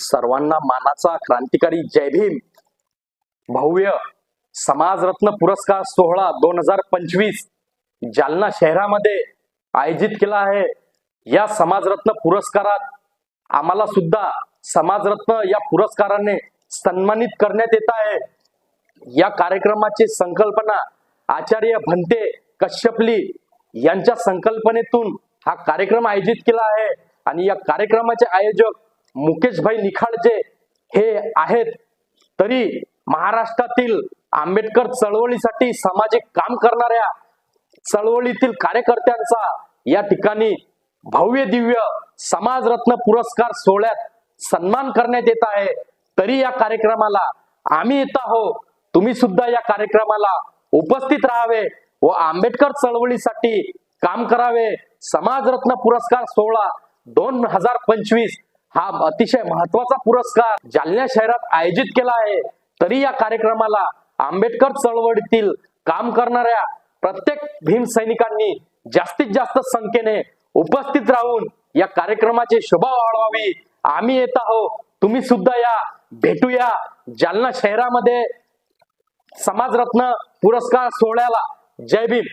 सर्वांना मानाचा क्रांतिकारी जय भीम. भव्य समाजरत्न पुरस्कार सोहळा दोन हजार पंचवीस जालना शहरामध्ये आयोजित केला आहे. या समाजरत्न पुरस्कारात आम्हाला सुद्धा समाजरत्न या पुरस्काराने सन्मानित करण्यात येत आहे. या कार्यक्रमाची संकल्पना आचार्य भंते कश्यपली यांच्या संकल्पनेतून हा कार्यक्रम आयोजित केला आहे. आणि या कार्यक्रमाचे आयोजक मुकेशभाई निखाळजे हे आहेत. तरी महाराष्ट्रातील आंबेडकर चळवळीसाठी सामाजिक काम करणाऱ्या चळवळीतील कार्यकर्त्यांचा या ठिकाणी भव्य दिव्य समाजरत्न पुरस्कार सोहळ्यात सन्मान करण्यात येत आहे. तरी या कार्यक्रमाला आम्ही येत आहोत. तुम्ही सुद्धा या कार्यक्रमाला उपस्थित राहावे व आंबेडकर चळवळीसाठी काम करावे. समाजरत्न पुरस्कार सोहळा दोन हजार पंचवीस हा अतिशय महत्त्वाचा पुरस्कार जालना शहरात आयोजित केला आहे. तरी या कार्यक्रमाला आंबेडकर चळवळीतील काम करणाऱ्या प्रत्येक भीम सैनिकांनी जास्तीत जास्त संख्येने उपस्थित राहून या कार्यक्रमाची शोभा वाढवावी. आम्ही येत आहोत. तुम्ही सुद्धा या. भेटूया. जालना शहरामध्ये समाजरत्न पुरस्कार सोहळ्याला. जय भीम.